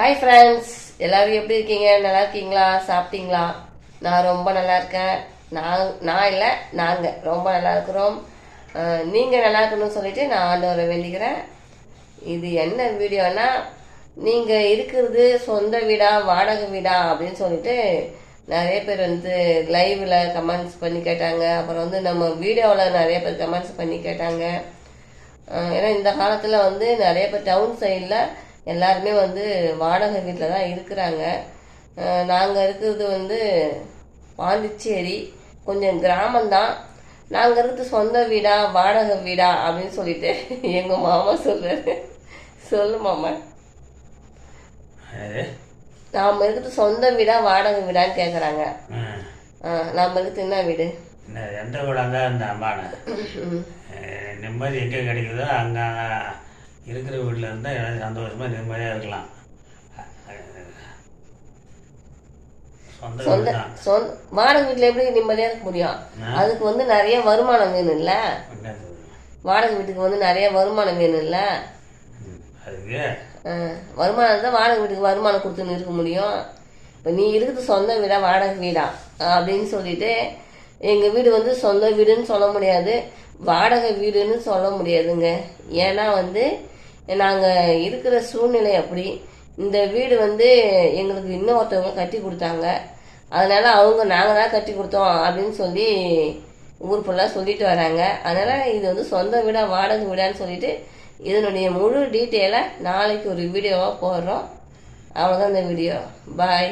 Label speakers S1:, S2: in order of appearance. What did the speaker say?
S1: hi friends எல்லோரும் எப்படி இருக்கீங்க நல்லா இருக்கீங்களா சாப்பிட்டீங்களா நான் ரொம்ப நல்லா இருக்கேன் நான் நான் இல்லை நாங்கள் ரொம்ப நல்லா இருக்கிறோம் நீங்கள் நல்லா இருக்கணும்னு சொல்லிட்டு நான் ஆண்டவரை வேண்டிக்கிறேன் இது என்ன வீடியோனா நீங்கள் இருக்கிறது சொந்த வீடா வாடகை வீடா அப்படின்னு சொல்லிட்டு நிறைய பேர் வந்து லைவில் கமெண்ட்ஸ் பண்ணி கேட்டாங்க அப்புறம் வந்து நம்ம வீடியோவில் நிறைய பேர் கமெண்ட்ஸ் பண்ணி கேட்டாங்க ஏன்னா இந்த காலத்தில் வந்து நிறைய பேர் டவுன் சைடில் எல்லாருமே வந்து வாடகை வீட்டில் தான் இருக்கிறாங்க நாங்கள் இருக்கிறது வந்து பாண்டிச்சேரி கொஞ்சம் கிராமந்தான் நாங்கள் இருக்கிறது சொந்த வீடா வாடகை வீடா அப்படின்னு சொல்லிட்டு எங்கள் மாமா சொல்றாரு சொல்லு மாமா நாம இருக்கிறது சொந்த வீடா வாடகை வீடான்னு கேட்குறாங்க நாம இருக்கிறது என்ன வீடு
S2: எந்த வீடாக இருந்தால் அம்மான நிம்மதி எங்கே கிடைக்குதோ அங்கே இருக்கிற வீட்டில் இருந்தால் சந்தோஷமாக நிம்மதியாக இருக்கலாம் சொந்த
S1: சொந்த வாடகை வீட்டில் எப்படி நிம்மதியாக இருக்க முடியும் அதுக்கு வந்து நிறைய வருமானம் வேணும்ல வாடகை வீட்டுக்கு வந்து நிறைய வருமானம் வேணும்ல வருமானம் தான் வாடகை வீட்டுக்கு வருமானம் கொடுத்துன்னு இருக்க முடியும் இப்போ நீ இருக்குது சொந்த வீடா வாடகை வீடா அப்படின்னு சொல்லிட்டு எங்கள் வீடு வந்து சொந்த வீடுன்னு சொல்ல முடியாது வாடகை வீடுன்னு சொல்ல முடியாதுங்க ஏன்னா வந்து நாங்கள் இருக்கிற சூழ்நிலை அப்படி இந்த வீடு வந்து எங்களுக்கு இன்னொருத்தவங்க கட்டி கொடுத்தாங்க அதனால் அவங்க நாங்கள் தான் கட்டி கொடுத்தோம் அப்படின்னு சொல்லி ஊர் ஃபுல்லாக சொல்லிட்டு வராங்க அதனால் இது வந்து சொந்த வீடாக வாடகை வீடான்னு சொல்லிட்டு இதனுடைய முழு டீட்டெயிலை நாளைக்கு ஒரு வீடியோவாக போடுறோம் அவ்வளோதான் இந்த வீடியோ பாய்